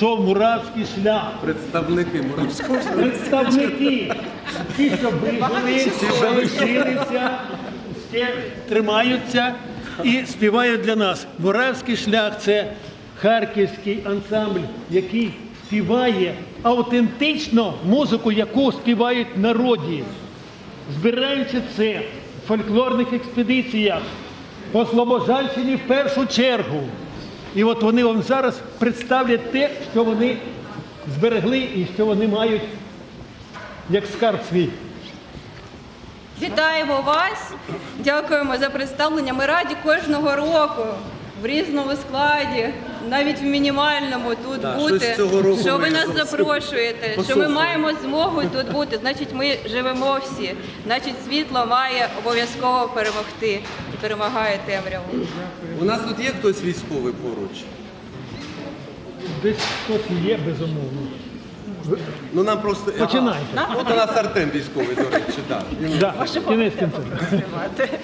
що муравський шлях. Представники Муравського. шляху. Представники, ті, що вижили, залишилися, ще тримаються і співають для нас. Муравський шлях це харківський ансамбль, який співає автентично музику, яку співають в народі. Збираючи це в фольклорних експедиціях по Слобожанщині в першу чергу. І от вони вам зараз представлять те, що вони зберегли і що вони мають як скарб свій. Вітаємо вас! Дякуємо за представлення. Ми раді кожного року в різному складі, навіть в мінімальному тут Да, бути. щось цього року що ми ви нас зовсім запрошуєте, що ми посохли. маємо змогу тут бути. Значить, ми живемо всі. Значить, світло має обов'язково перемогти і перемагає темряву. У нас тут є хтось військовий поруч? Десь хтось є, безумовно. Ну нам просто. Починайте. Ага. От у нас Артем військовий, до речі, так. Да, кінець кінцем.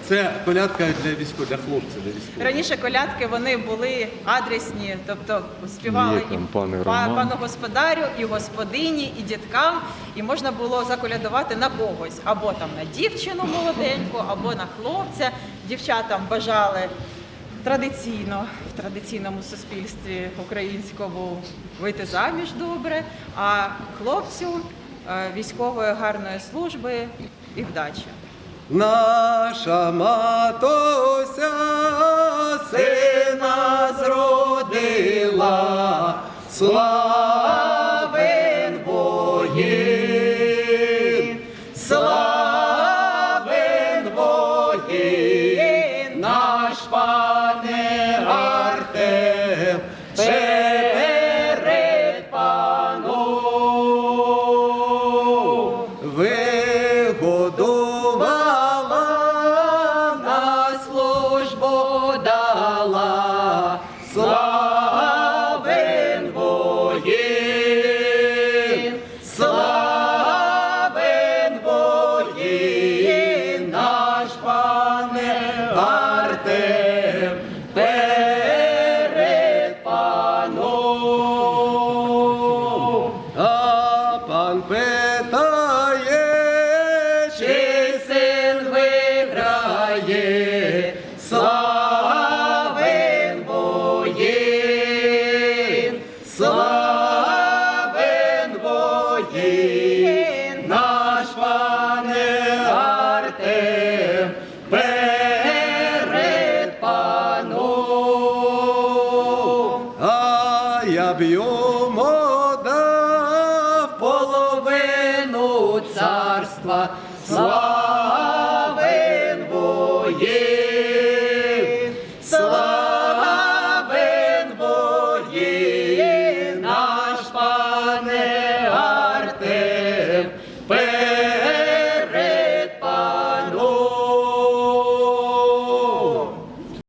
Це колядка для військових, для хлопців, для військових. Раніше колядки вони були адресні, тобто співали Є і пане па- Роман. пану господарю, і господині, і діткам, і можна було заколядувати на когось або там на дівчину молоденьку, або на хлопця. Дівчатам бажали традиційно в традиційному суспільстві українському вийти заміж добре, а хлопцю е, військової гарної служби і вдачі. Наша матуся сина зродила, славен воїн, наш пане Артем, перед йому дав половину царства, славен воїн,